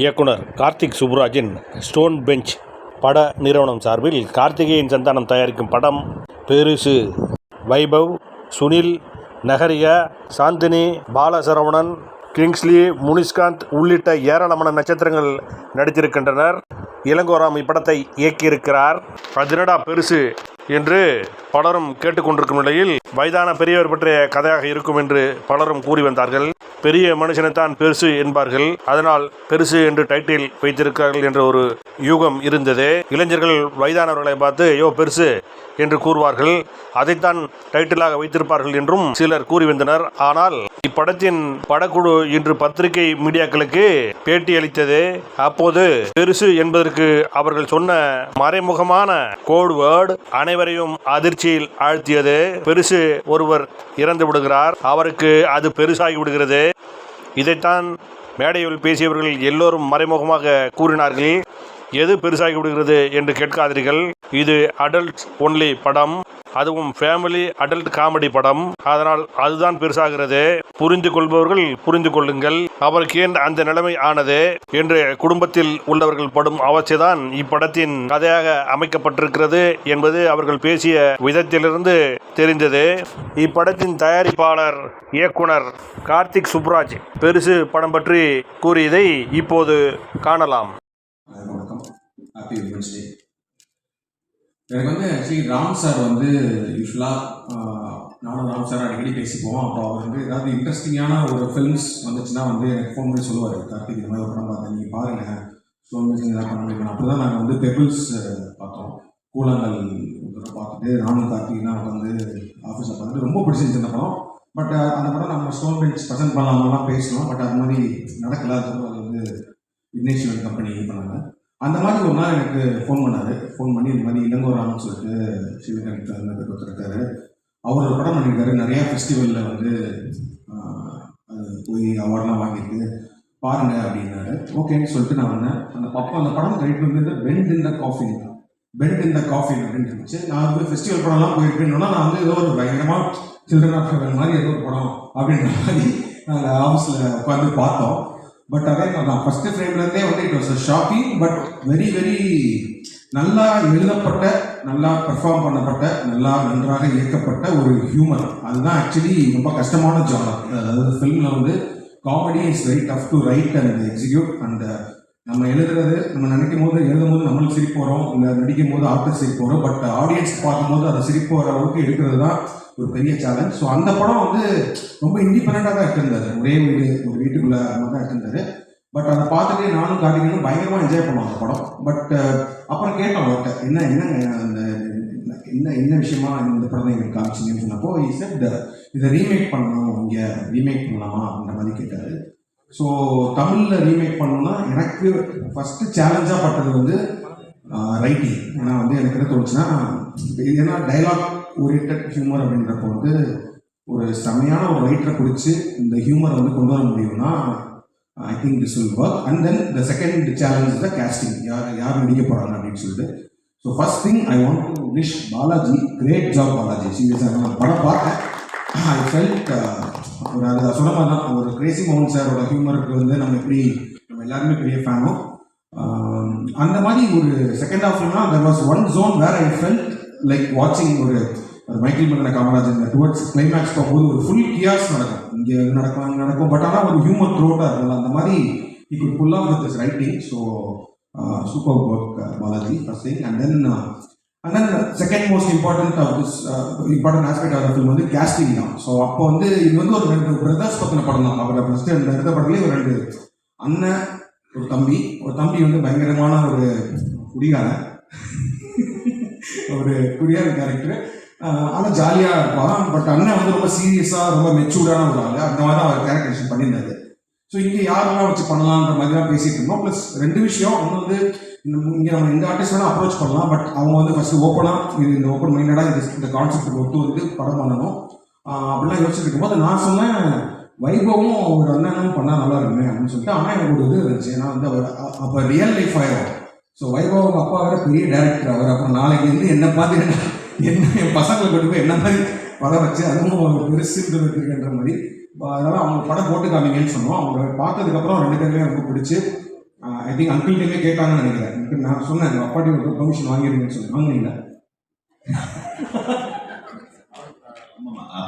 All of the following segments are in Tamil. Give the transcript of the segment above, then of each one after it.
இயக்குனர் கார்த்திக் சுப்புராஜின் ஸ்டோன் பெஞ்ச் பட நிறுவனம் சார்பில் கார்த்திகேயன் சந்தானம் தயாரிக்கும் படம் பெருசு. வைபவ் சுனில் நகரியா சாந்தினி பாலசரவணன் கிங்ஸ்லி முனிஷ்காந்த் உள்ளிட்ட ஏராளமான நட்சத்திரங்கள் நடித்திருக்கின்றனர். இளங்கோராம் இப்படத்தை இயக்கியிருக்கிறார். பதினடா பெருசு என்று பலரும் கேட்டுக்கொண்டிருக்கும் நிலையில் வயதான பெரியவர் பற்றிய கதையாக இருக்கும் என்று பலரும் கூறி வந்தார்கள். பெரிய மனுஷனைத்தான் பெருசு என்பார்கள். அதனால் பெருசு என்று டைட்டில் வைத்திருக்கிறார்கள் என்ற ஒரு யூகம் இருந்தது. இளைஞர்கள் வயதானவர்களை பார்த்து யோ பெருசு என்று கூறுவார்கள். அதைத்தான் டைட்டிலாக வைத்திருப்பார்கள் என்றும் சிலர் கூறி வந்தனர். ஆனால் இப்படத்தின் படக்குழு இன்று பத்திரிகை மீடியாக்களுக்கு பேட்டி அளித்தது அப்போது பெருசு என்பதற்கு அவர்கள் சொன்ன மறைமுகமான கோட் வேர்டு அனைவரையும் அதிர்ச்சியில் ஆழ்த்தியது. பெருசு ஒருவர் இறந்து விடுகிறார். அவருக்கு அது பெருசாகி விடுகிறது. இதைத்தான் மேடையில் பேசியவர்கள் எல்லோரும் மறைமுகமாக கூறினார்கள். எது பெருசாகி விடுகிறது என்று கேட்காதீர்கள். இது அடல்ட் ஒன்லி படம். அதுவும் ஃபேமிலி அடல்ட் காமெடி படம். அதனால் அதுதான் பெருசாகிறது. புரிந்து கொள்பவர்கள் புரிந்து கொள்ளுங்கள் அவருக்கு ஏன் அந்த நிலைமை ஆனது? என்று குடும்பத்தில் உள்ளவர்கள் படும் அவச்சைதான் இப்படத்தின் கதையாக அமைக்கப்பட்டிருக்கிறது என்பது அவர்கள் பேசிய விதத்திலிருந்து தெரிந்தது. இப்படத்தின் தயாரிப்பாளர் இயக்குனர் கார்த்திக் சுப்ராஜ் பெருசு படம் பற்றி கூறியதை இப்போது காணலாம். வணக்கம். ஹாப்பி எனக்கு வந்து ஆக்சுவலி ராம் சார் வந்து யூஸ்வலாக uh, நானும் ராம் சார் அடிக்கடி பேசிப்போம். அப்போ அவர் வந்து ஏதாவது இன்ட்ரெஸ்டிங்கான ஒரு ஃபிலிம்ஸ் வந்துச்சுன்னா வந்து எனக்கு ஃபோன் பண்ணி சொல்லுவார். கார்த்திக் இந்த மாதிரி ஒரு படம் பார்த்தேன் நீங்கள் பாருங்கள் ஸ்டோன் மியூசிக் ஏதாவது பண்ண முடியும் அப்படி தான் நாங்கள் வந்து பெபிள்ஸ் பார்த்தோம். கூழாங்கல் பார்த்துட்டு நானும் கார்த்திக் வந்து ஆஃபீஸில் பார்த்துட்டு ரொம்ப பிடிச்சிருந்துச்சு அந்த படம். பட் அந்த படம் நம்ம ஸ்டோன் பெஞ்ச் பசங்க பண்ணலாமெல்லாம் பேசணும். பட் அது மாதிரி நடக்கல. அது வந்து விக்னேஸ்வரன் கம்பெனி இது பண்ணாங்க. அந்த மாதிரி ஒரு நாள் எனக்கு ஃபோன் பண்ணார். ஃபோன் பண்ணி இந்த மாதிரி இளங்கோராமன் சொல்லிட்டு சிவகணித்த ஒருத்தர் இருக்காரு அவர் ஒரு படம் பண்ணியிருக்காரு. நிறையா ஃபெஸ்டிவலில் வந்து போய் அவார்ட்லாம் வாங்கியிருக்கு. பாருங்க அப்படின்னாரு. ஓகேன்னு சொல்லிட்டு நான் வந்தேன். அந்த பப்பா அந்த படம் ரைட் வந்து பெண்ட் இந்த காஃபி பெண்ட் இந்த காஃபி அப்படின்னு இருந்துச்சு. நான் வந்து ஃபெஸ்டிவல் படம்லாம் போயிருக்கேன்னா நான் வந்து ஏதோ ஒரு பயங்கரமாக சில்ட்ரன் ஆஃப் மாதிரி ஏதோ ஒரு படம் அப்படின்ற மாதிரி நாங்கள் ஆஃபீஸில் உட்காந்து பார்த்தோம். பட் அதே நான் ஃபஸ்ட்டு ஃப்ரேம்லேருந்தே வந்து it was shocking but very very நல்லா எழுதப்பட்ட நல்லா பெர்ஃபார்ம் பண்ணப்பட்ட நல்லா நன்றாக இயக்கப்பட்ட ஒரு ஹியூமர் அதுதான் ஆக்சுவலி ரொம்ப கஷ்டமான ஜானர் அதாவது ஃபிலிமில் வந்து comedy is very tough to write and execute and நம்ம எழுதுறது நம்ம நினைக்கும் போது எழுதும் போது நம்மளும் சிரிப்பு வரும் இல்லை நடிக்கும் போது ஆர்டர் சிரிப்பு வரும் பட் ஆடியன்ஸ் uh, பார்க்கும்போது அதை சிரிப்பு வர அளவுக்கு எடுக்கிறது தான் ஒரு பெரிய சேலஞ்ச் ஸோ அந்த படம் வந்து ரொம்ப இண்டிபெண்ட்டாக தான் எடுத்திருந்தாரு. ஒரே வீடு ஒரு வீட்டுக்குள்ளே மட்டும் தான் எடுத்திருந்தாரு. பட் அதை பார்த்துட்டு நானும் கார்த்திகனும் பயங்கரமாக என்ஜாய் பண்ணோம் அந்த படம். பட் அப்புறம் கேட்டோம் அவர்கிட்ட என்ன என்னங்க அந்த என்ன என்ன விஷயமா இந்த படம் எங்களுக்கு காமிச்சிங்கன்னு சொன்னப்போ இ இதை ரீமேக் பண்ணணும் இங்கே ரீமேக் பண்ணலாமா? அப்படின்ற மாதிரி கேட்டார். ஸோ தமிழில் ரீமேக் பண்ணணும்னா எனக்கு ஃபஸ்ட்டு சேலஞ்சாக பட்டது வந்து ரைட்டிங் ஏன்னா வந்து எனக்கு என்ன தோணுச்சுன்னா ஏன்னா டைலாக் ஓரியன்ட் ஹியூமர் அப்படின்றப்போ வந்து ஒரு செமையான ஒரு ரைட்டரை பிடிச்சி இந்த ஹியூமரை வந்து கொண்டு வர முடியும்னா I think this will work and then the second challenge the casting யார் யார் நடிக்க போகிறாங்க அப்படின்னு சொல்லிட்டு. So first thing I want to wish Balaji great job Balaji. சீரியஸாக நான் படம் பார்த்தேன். ஐ ஃபெல்ட் uh, ஒரு அது சொன்ன மாதிரி தான். ஒரு கிரேசி மோகன் சாரோட ஹியூமருக்கு வந்து நம்ம எப்படி நம்ம எல்லாருமே பெரிய ஃபேனும் um, அந்த மாதிரி ஒரு second ஹாஃப்லாம் there was one zone where I felt like வாட்சிங் ஒரு ஒரு மைக்கேல் மகன காமராஜ் டுவர்ட்ஸ் கிளைமேக்ஸ் போகும்போது ஒரு ஃபுல் கியாஸ் நடக்கும். இங்கே நடக்கும் அங்கே நடக்கும். பட் ஆனால் ஒரு ஹியூமர் த்ரோட்டாக இருக்கும்ல அந்த மாதிரி இப்போ could pull off with his writing. So uh, super work uh, Balaji first thing. And then uh, and then uh, second most important வந்து கேஸ்டிங் தான். ஸோ அப்போ வந்து இது வந்து ஒரு ரெண்டு பிரதர்ஸ் பற்றின படம் தான். அவரை ஃபஸ்ட்டு அந்த எடுத்த படத்துலேயே ஒரு ரெண்டு அண்ணன் ஒரு தம்பி. ஒரு தம்பி வந்து பயங்கரமான ஒரு குடிகாரன். ஒரு குடியார கேரக்டர் ஆனால் ஜாலியாக இருப்பான் பட் அண்ணன் வந்து ரொம்ப சீரியஸாக ரொம்ப மெச்சூர்டான ஒரு ஆள். அந்த மாதிரி தான் அவர் கேரக்டரேஷன் பண்ணியிருந்தாரு. ஸோ இங்கே யாரெல்லாம் வச்சு பண்ணலான்ற மாதிரி தான் பேசிட்டு இருந்தோம். ப்ளஸ் ரெண்டு விஷயம். ஒன்று வந்து இங்கே நம்ம இந்த ஆர்டிஸ்ட் வேணால் அப்ரோச் பண்ணலாம். பட் அவங்க வந்து ஃபஸ்ட்டு ஓப்பனாக இது இந்த ஓப்பன் மைண்டடாக இந்த இந்த கான்செப்ட் ஒத்து வந்து படம் பண்ணணும். அப்படிலாம் யோசிச்சுட்டு இருக்கும்போது நான் சொன்னேன் வைபவும் ஒரு அண்ணனும் பண்ணால் நல்லா இருக்குமே அப்படின்னு சொல்லிட்டு. ஆனால் எனக்கு ஒரு இது இருந்துச்சு. ஏன்னா வந்து அவர் அப்போ ரியல் லைஃப் ஆயிரும். ஸோ வைபவ் அப்பா வேற பெரிய டைரக்டர் அவர். அப்புறம் நாளைக்கு வந்து என்ன பார்த்து என்ன என் பசங்களை கொண்டு போய் என்ன மாதிரி படம் வச்சு அதுவும் அவங்க பெருசு வச்சிருக்கின்ற மாதிரி. அதனால் அவங்க படம் போட்டு காமிங்கன்னு சொன்னோம். அவங்க பார்த்ததுக்கப்புறம் ரெண்டு பேருமே ரொம்ப பிடிச்சி ஐ திங்க் அங்கிள் டேமே கேட்டாங்கன்னு நினைக்கிறேன். நான் சொன்னேன் எங்கள் அப்பாட்டி ஒரு பெர்மிஷன் வாங்கிருங்கன்னு சொல்லி வாங்கினீங்களா?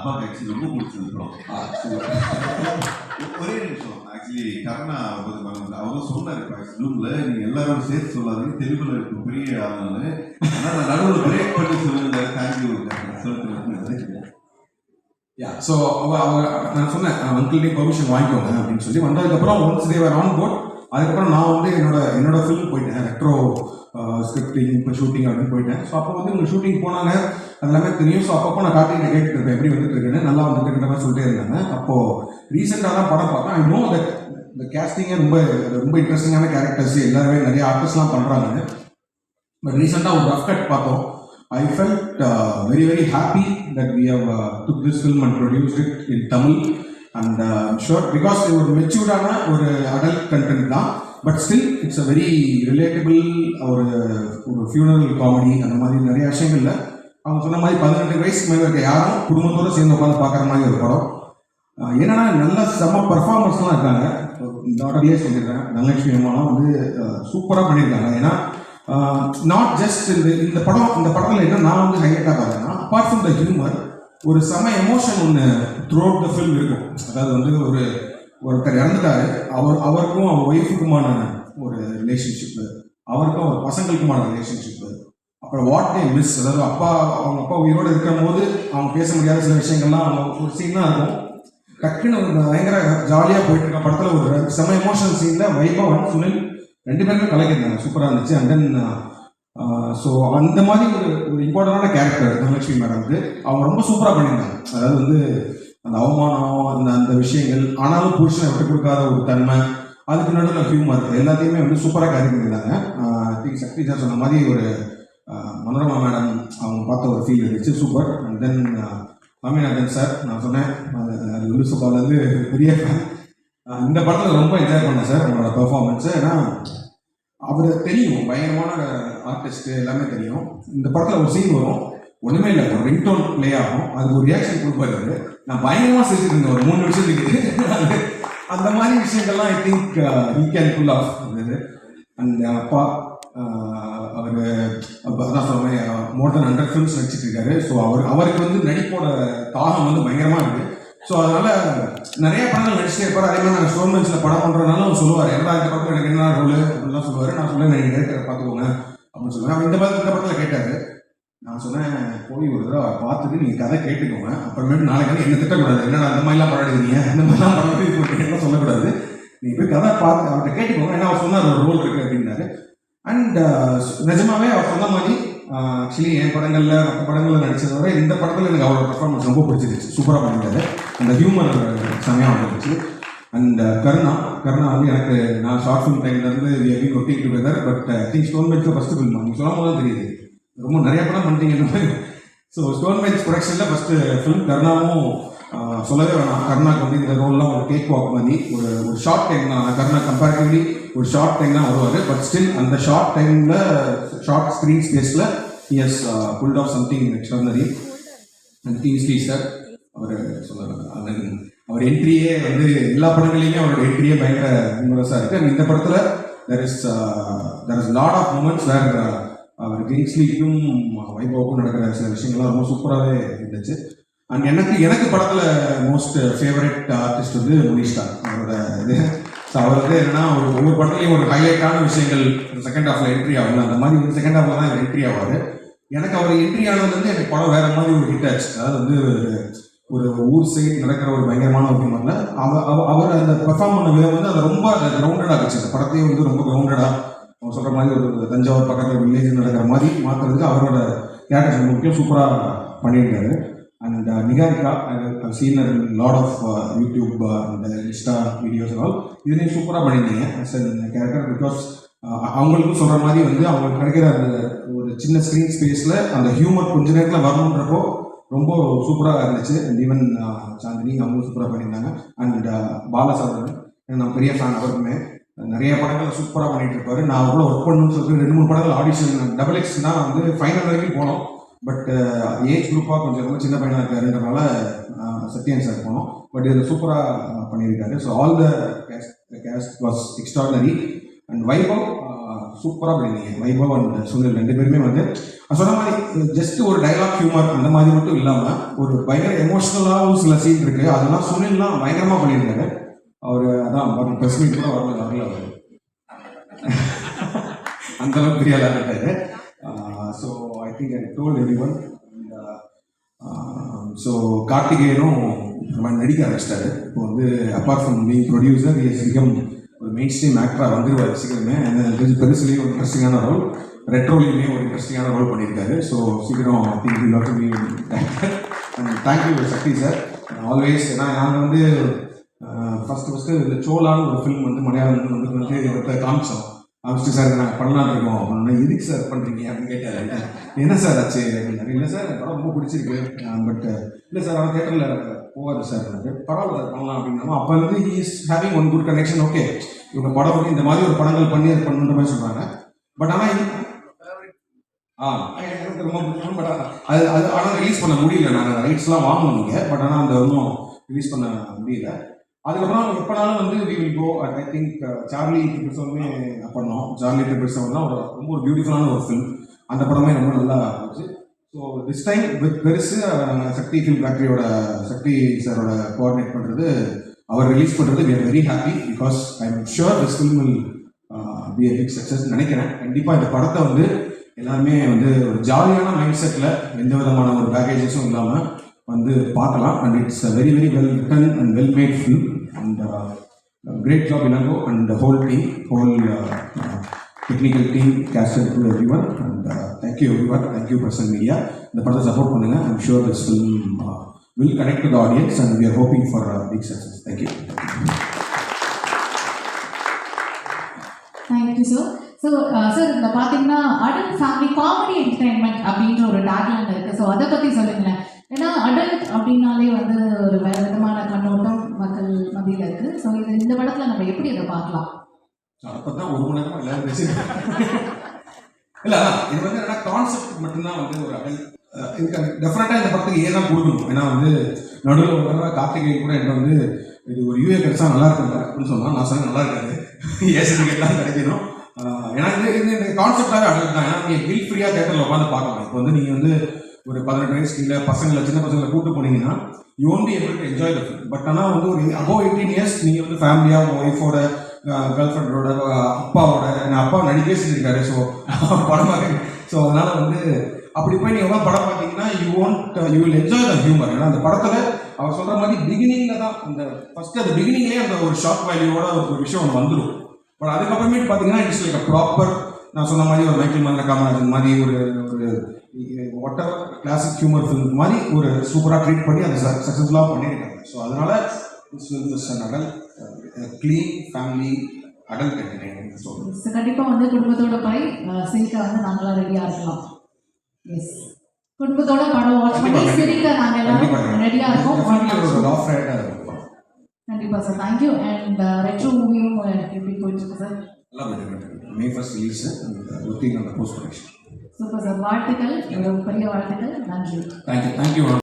அப்பாவுக்கு ஆக்சுவலி ரொம்ப சரி. ஒரே நிமிஷம். ஆக்சுவலி கருணா அவர் அவரும் சொன்னார் இப்போ ரூமில் நீங்கள் எல்லாரும் சேர்த்து சொல்லாதீங்க. தெலுங்குல இருக்க பெரிய ஆளுன்னு ஆனால் நான் நடுவில் பிரேக் பண்ணி சொல்லுங்க தேங்க்யூ சொல்லிட்டு யா ஸோ அவ அவ நான் சொன்னேன் அங்கிள்டே பெர்மிஷன் வாங்கிக்கோங்க அப்படின்னு சொல்லி. வந்ததுக்கப்புறம் ஒன்ஸ் தேவர் ஆன் போர்ட் அதுக்கப்புறம் நான் வந்து என்னோட என்னோட ஃபிலிம் போயிட்டேன். எலக்ட்ரோ ஸ்கிரிப்டிங் இப்போ ஷூட்டிங் அப்படின்னு போயிட்டேன். ஸோ அப்போ வந்து இவங்க ஷூட்டிங் போனாங்க. அது எல்லாமே தெரியும் ஸோ அப்பப்போ நான் கார்த்திகை கேட்டுட்டு இருப்பேன் எப்படி வந்துட்டு இருக்குன்னு நல்லா வந்துட்டு இருக்கிற சொல்லிட்டே இருந்தாங்க. அப்போது ரீசெண்டாக தான் படம் பார்த்தேன் ஐ நோ தட் இந்த கேஸ்டிங்கே ரொம்ப ரொம்ப இன்ட்ரெஸ்டிங்கான கேரக்டர்ஸ் எல்லாருமே நிறைய ஆர்டிஸ்ட்லாம் பண்ணுறாங்க பட் ரீசெண்டாக ஒரு ரஃப் கட் பார்த்தோம். I felt very very happy that we have took this film and produce it in Tamil and sure because இது ஒரு மெச்சூர்டான ஒரு அடல்ட் கண்டென்ட் தான். But still it's a very relatable ஒரு ஒரு ஃபியூனரல் காமெடி அந்த மாதிரி நிறைய விஷயங்கள்ல அவங்க சொன்ன மாதிரி பதினெட்டு வயசுக்கு மேலே இருக்க யாரும் குடும்பத்தோடு சேர்ந்து உட்காந்து பார்க்குற மாதிரி ஒரு படம். என்னன்னா நல்ல செம்ம பர்ஃபார்மன்ஸ்லாம் இருக்காங்க. இந்த ஆர்டர்லேயே சொல்லியிருக்கேன். தனலட்சுமி அம்மாலாம் வந்து சூப்பராக பண்ணியிருக்காங்க. ஏன்னா நாட் ஜஸ்ட் இந்த இந்த படம் இந்த படத்தில் என்ன நான் வந்து ஹைலைட்டாக பார்த்தேன்னா அப்பார்ட் ஃப்ரம் த ஹியூமர் ஒரு செம எமோஷன் ஒன்று த்ரூ அவுட் த ஃபில்ம் இருக்கும். அதாவது வந்து ஒரு ஒருத்தர் இறந்துட்டாரு. அவர் அவருக்கும் அவர் ஒய்ஃபுக்குமான ஒரு ரிலேஷன்ஷிப்பு அவருக்கும் அவர் பசங்களுக்குமான ரிலேஷன்ஷிப்பு அப்புறம் வாட் ஏ மிஸ் அதாவது அப்பா அவங்க அப்பா உயிரோடு இருக்கிற போது அவங்க பேச முடியாத சில விஷயங்கள்லாம் அவங்க ஒரு சீன் தான் இருக்கும். டக்குன்னு பயங்கர ஜாலியாக போயிட்டு இருக்க படத்தில் ஒரு செம எமோஷனல் சீனில் வைபவன் சுனில் ரெண்டு பேருமே கலக்கிருந்தாங்க சூப்பராக இருந்துச்சு. அண்ட் தென் ஸோ அந்த மாதிரி ஒரு ஒரு இம்பார்ட்டண்டான கேரக்டர் தனலட்சுமி மேடம் வந்து அவங்க ரொம்ப சூப்பராக பண்ணியிருந்தாங்க. அதாவது வந்து அந்த அவமானம் அந்த அந்த விஷயங்கள் ஆனாலும் புருஷனை விட்டு கொடுக்காத ஒரு தன்மை அதுக்கு நடுவில் ஹியூமர் எல்லாத்தையுமே வந்து சூப்பராக கேரி பண்ணியிருந்தாங்க. திங்க் சக்தி சார் சொன்ன மாதிரி ஒரு மனோரமா மேடம் அவங்க பார்த்த ஒரு ஃபீல் இருந்துச்சு super and then Saminathan sir நான் சொன்னேன் லுலுசபாலேருந்து பெரிய இந்த படத்தில் ரொம்ப என்ஜாய் பண்ணேன் சார் உங்களோட பெர்ஃபார்மன்ஸு ஏன்னா அவர் தெரியும் பயங்கரமான ஆர்டிஸ்ட் எல்லாமே தெரியும். இந்த படத்தில் ஒரு சீன் வரும். ஒன்றுமே இல்லை ஒரு ரிங்டோன் பிளே ஆகும். அதுக்கு ஒரு ரியாக்ஷன் கொடுப்பாரு நான் பயங்கரமாக சிரிச்சிட்டு இருந்தேன் ஒரு மூணு நிமிஷத்துக்கு அது- அந்த மாதிரி விஷயங்கள்லாம் I think he can pull off அது அண்ட் அப்பா uh, அவர் அதான் சொன்ன மாதிரி மோர் தென் ஹண்ட்ரட் ஃபிலிம்ஸ் நடிச்சிட்டு இருக்காரு. ஸோ அவர் அவருக்கு வந்து நடிப்போட தாகம் வந்து பயங்கரமாக இருக்குது ஸோ அதனால நிறைய படங்கள் நடிச்சிட்டே இருப்பார். அதே மாதிரி நாங்கள் ஸ்டோன் படம் பண்ணுறதுனால அவர் சொல்லுவார் எல்லா இந்த படத்தில் எனக்கு என்ன ரோல் அப்படின்லாம் சொல்லுவார். நான் சொன்னேன் நீங்கள் டேரக்டரை பார்த்துக்கோங்க அப்படின்னு சொல்லுவேன். அவர் இந்த படத்தில் இந்த படத்தில் கேட்டார். நான் சொன்னேன் போய் ஒரு தடவை பார்த்துட்டு நீங்கள் கதை கேட்டுக்கோங்க. அப்புறமேட்டு நாளைக்கு என்ன திட்டக்கூடாது? என்னடா அந்த மாதிரிலாம் படம் எடுக்கிறீங்க இந்த மாதிரிலாம் படம் எடுக்கிறீங்க சொல்லக்கூடாது. நீங்கள் போய் கதை பார்த்து அவர்கிட்ட கேட்டுக்கோங்க. ஏன்னா அவர் சொன்னார் ஒரு ரோல் இருக்குது அப்படின்னாரு. அண்ட் நிஜமாவே அவர் சொன்ன மாதிரி ஆக்சுவலி என் படங்களில் மற்ற படங்களில் நடிச்சதை விட இந்த படத்தில் எனக்கு அவரோட பர்ஃபார்மன்ஸ் ரொம்ப பிடிச்சிருச்சு சூப்பராக பண்ணியிருந்தாரு அந்த ஹியூமர் செமையாக வந்துருச்சு. அண்ட் uh, கருணா கருணா வந்து எனக்கு நான் ஷார்ட் ஃபிலிம் டைம்லேருந்து எப்படி working together but think Stone Match first film நீங்கள் சொல்லும் போது தான் தெரியுது. ரொம்ப நிறைய படம் பண்ணிட்டீங்க ஸோ ஸ்டோன் மேட்ச் ப்ரொடக்ஷனில் ஃபஸ்ட்டு ஃபிலிம் கருணாவும் சொல்லவே வேணாம் கர்ணாக்கு வந்து இந்த ரோல்லாம் ஒரு கேக் வாக் மாதிரி ஒரு ஒரு ஷார்ட் டைம் தான் கர்ணா கம்பேரிட்டிவ்லி ஒரு ஷார்ட் டைம் தான் வருவார். பட் ஸ்டில் அந்த ஷார்ட் டைமில் ஷார்ட் ஸ்க்ரீன் ஸ்பேஸில் he's pulled off something extraordinary and Kingsley sir அவர் சொல்ல அவர் என்ட்ரியே வந்து எல்லா படங்களையுமே அவரோட என்ட்ரியே பயங்கர விமர்சா இருக்குது அண்ட் இந்த படத்தில் there is there is lot of moments where அவர் கிங்ஸ்லிக்கும் வைபவுக்கும் uh, நடக்கிற சில விஷயங்கள்லாம் ரொம்ப சூப்பராகவே இருந்துச்சு. அண்ட் எனக்கு எனக்கு படத்தில் மோஸ்ட் ஃபேவரட் ஆர்டிஸ்ட் வந்து முனிஷ்கா அவரோட இது. ஸோ அவர் வந்து என்னன்னா ஒரு ஒவ்வொரு படத்துலையும் ஒரு ஹைலைட்டான விஷயங்கள் செகண்ட் ஹாஃப்ல என்ட்ரி ஆகும் அந்த மாதிரி வந்து செகண்ட் ஹாஃப்ல தான் என்ட்ரி ஆவார். எனக்கு அவர் என்ட்ரி ஆனது வந்து எனக்கு படம் வேற மாதிரி ஒரு ஹிட் ஆச்சு. அதாவது வந்து ஒரு ஊர் சைடு நடக்கிற ஒரு பயங்கரமான ஒரு ஹியூமர்ல அவர் அவர் அந்த பெர்ஃபார்ம் பண்ண விதம் வந்து அதை ரொம்ப கிரவுண்டடாக வச்சு அந்த படத்தையும் வந்து ரொம்ப கிரவுண்டடாக அவர் சொல்கிற மாதிரி ஒரு தஞ்சாவூர் பக்கத்தில் வில்லேஜ் நடக்கிற மாதிரி மாற்றுறதுக்கு அவரோட கேரக்டர் முக்கியம். சூப்பராக பண்ணியிருக்காரு. அண்ட் நிகாரிகா சீனர் லாட் ஆஃப் யூடியூப் அந்த இன்ஸ்டா வீடியோஸ் ஆல் இதுலேயும் சூப்பராக பண்ணியிருந்தீங்க ஆஸ் கேரக்டர் பிகாஸ் அவங்களுக்கும் சொல்கிற மாதிரி வந்து அவங்களுக்கு கிடைக்கிற அந்த ஒரு சின்ன ஸ்க்ரீன் ஸ்பேஸில் அந்த ஹியூமர் கொஞ்ச நேரத்தில் வரணுன்றப்போ ரொம்ப சூப்பராக இருந்துச்சு. அண்ட் ஈவன் uh, சாந்தினி அவங்களும் சூப்பராக பண்ணியிருந்தாங்க. அண்ட் பாலசாதன் நான் பெரிய ஃபேன் அவருக்குமே நிறைய படங்கள் சூப்பராக பண்ணிட்டு இருப்பாரு. நான் அவ்வளோ ஒர்க் பண்ணணும்னு சொல்லிட்டு ரெண்டு மூணு படங்கள் ஆடிஷன் டபுள் எக்ஸ் தான் வந்து ஃபைனல் வரைக்கும் போனோம். பட் ஏஜ் குரூப்பாக கொஞ்சம் ரொம்ப சின்ன பையனாக இருக்காருன்றனால சத்யன் சார் போனோம். பட் இதில் சூப்பராக பண்ணியிருக்காரு. So all the cast was extraordinary and Vaibhav சூப்பராக பண்ணியிருக்கீங்க வைபவ் அண்ட் சுனில் ரெண்டு பேருமே வந்து சொன்ன மாதிரி ஜஸ்ட் ஒரு டைலாக் ஹியூமர் அந்த மாதிரி மட்டும் இல்லாமல் ஒரு பயங்கர எமோஷ்னலாகவும் சில சீன் இருக்குது அதெல்லாம் சுனில்லாம் பயங்கரமாக பண்ணியிருந்தாரு அவர் அதான் ப்ரெஸ் மீட் கூட வரல வரல அவர். அந்தளவுக்கு பெரிய ஆளாக இருக்காரு. So I think I told everyone so கார்த்திகேயனும் நம்ம நடிக்க ஆரம்பிச்சிட்டாரு. இப்போ வந்து அப்பார்ட் ஃப்ரம் மீ ப்ரொடியூசர் சீக்கிரம் ஒரு மெயின் ஸ்ட்ரீம் ஆக்டராக வந்துருவார் சீக்கிரமே. பெருசு பெருசுலேயும் ஒரு இன்ட்ரெஸ்டிங்கான ரோல் ரெட்ரோலையுமே ஒரு இன்ட்ரெஸ்டிங்கான ரோல் பண்ணியிருக்காரு. ஸோ சீக்கிரம் think you lot me thank you Sakthi sir always ஏன்னா நாங்கள் வந்து ஃபஸ்ட்டு ஃபஸ்ட்டு இந்த சோலான்னு ஒரு ஃபிலிம் வந்து மலையாளம் வந்து வந்து காமிச்சோம். காமிச்சிட்டு சார் நாங்கள் பண்ணலாம் இருக்கோம். அப்படின்னா எதுக்கு சார் பண்ணுறீங்க அப்படின்னு கேட்டார் என்ன சார் ஆச்சு? அப்படின்னாரு இல்லை சார் எனக்கு படம் ரொம்ப பிடிச்சிருக்கு. பட் இல்லை சார் அவன் தேட்டரில் போவார் சார். பரவாயில்ல சார் பண்ணலாம். அப்படின்னா அப்போ வந்து is having one good connection okay இவங்க படம் வந்து இந்த மாதிரி ஒரு படங்கள் பண்ணி அது பண்ணுன்ற மாதிரி சொல்கிறாங்க பட் ஆனால் ஆ. எனக்கு ரொம்ப பிடிக்கும் பட் அது அது ஆனால் ரிலீஸ் பண்ண முடியல. நாங்கள் ரைட்ஸ்லாம் வாங்கணும் நீங்கள் பட் ஆனால் அந்த ஒன்றும் ரிலீஸ் பண்ண முடியல. அதுக்கப்புறம் எப்போனாலும் வந்து we will go I think Charlie ட்ரிபிள்ஸோமே பண்ணோம். சார்லி ட்ரிபிள் தான் ஒரு ரொம்ப ஒரு பியூட்டிஃபுல்லான ஒரு ஃபிலிம் அந்த படமே ரொம்ப நல்லா இருந்துச்சு. ஸோ திஸ் டைம் வித் பெருசு சக்தி ஃபிலிம் ஃபேக்ட்ரியோட சக்தி சாரோட கோஆர்டினேட் பண்ணுறது அவர் ரிலீஸ் பண்ணுறது we are very happy because I am sure this film will be a big success நினைக்கிறேன். கண்டிப்பாக இந்த படத்தை வந்து எல்லாருமே வந்து ஒரு ஜாலியான மைண்ட் செட்டில் எந்த விதமான ஒரு பேக்கேஜஸும் இல்லாமல் வந்து பார்க்கலாம். And it's very very well written and well made film and great job Ilango and whole team whole technical team caster to everyone and thank you everyone thank you person media இந்த படத்தை சப்போர்ட் பண்ணுங்க. I'm sure this film will connect to the audience and we are hoping for big success thank you thank you sir so sir இந்த பார்த்தீங்கன்னா அடல்ட் ஃபேமிலி காமெடி என்டர்டைன்மெண்ட் அப்படின்ற ஒரு டேக்லைன் இருக்கு. ஸோ அதை பற்றி சொல்லுங்களேன். ஏன்னா அடல்ட் அப்படின்னாலே வந்து ஒரு வேற விதமான கண்ணோட்டம் மக்கள் மத்தியில் இருக்கு. ஸோ இது இந்த படத்தில் நம்ம எப்படி அதை பார்க்கலாம்? அப்போ தான் ஒரு மணி நேரம் எல்லாரும் பேசிருக்காங்க இல்லை இது வந்து என்னன்னா கான்செப்ட் மட்டும்தான் வந்து ஒரு அடல் இதுக்கு இந்த படத்துக்கு ஏன் தான் கொடுக்கணும். ஏன்னா வந்து நடுவில் ஒரு தடவை கார்த்திகை கூட என்ன வந்து இது ஒரு யூஏ கிடைச்சா நல்லா இருக்குங்க அப்படின்னு சொன்னா நான் சொன்னேன் நல்லா இருக்காது. ஏ எல்லாம் தான் கிடைக்கணும் ஏன்னா இது இந்த கான்செப்டாகவே அடல் தான். ஏன்னா நீங்கள் கில் ஃப்ரீயாக தேட்டரில் உட்காந்து பார்க்கலாம் இப்போ வந்து நீங்கள் வந்து ஒரு பதினெட்டு வயசு இல்லை பசங்களை சின்ன பசங்களை கூட்டு போனீங்கன்னா you won't be able to enjoy the food but ஆனால் வந்து ஒரு அபோவ் எயிட்டீன் இயர்ஸ் நீங்கள் வந்து ஃபேமிலியாக உங்கள் ஒய்ஃபோட கேர்ள் ஃப்ரெண்டோட அப்பாவோட என் அப்பா நடிக்கவே செஞ்சிருக்காரு ஸோ படமாக ஸோ அதனால் வந்து அப்படி போய் நீங்கள் உட்காந்து படம் பார்த்தீங்கன்னா you won't you will enjoy the humour ஏன்னா அந்த படத்தில் அவர் சொல்கிற மாதிரி பிகினிங்கில் தான் அந்த ஃபஸ்ட்டு அந்த பிகினிங்லேயே அந்த ஒரு ஷார்ட் வேல்யூவோட ஒரு விஷயம் ஒன்று வந்துடும் பட் அதுக்கப்புறமேட்டு பார்த்தீங்கன்னா இட்ஸ் லைக் அ ப்ராப்பர் நான் சொன்ன மாதிரி ஒரு மைக்கேல் மந்திர காமராஜன் மாதிரி ஒரு ஒரு ஒட்ட கிளாசிக் ஹியூமர் ஃபிலிம் மாதிரி ஒரு சூப்பராக ட்ரீட் பண்ணி அதை சக்ஸஸ்ஃபுல்லாக பண்ணியிருக்காங்க. ஸோ அதனால it's is an adult clean family adult entertainment கண்டிப்பாக வந்து குடும்பத்தோட போய் அஹ், சிரிக்க வந்து நாங்களாம் ரெடியாக இருக்கலாம். எஸ் குடும்பத்தோட படம் வாட்ச் பண்ணி சிரிக்க நாங்கள் எல்லாரும் ரெடியாக இருக்கோம் ஒரு ஆஃப் ரைட்டாக இருக்கும் கண்டிப்பாா sir thank you and Retro மூவியும் எப்படி போயிட்டு இருக்கு சார் நல்லா போயிட்டு மே ஃபர்ஸ்ட் ரிலீஸ் அந்த போஸ்ட் ப்ரொடக்ஷன் சூப்பர் சார். வாழ்த்துக்கள். ஒரு பெரிய வாழ்த்துக்கள். நன்றி. Thank you thank you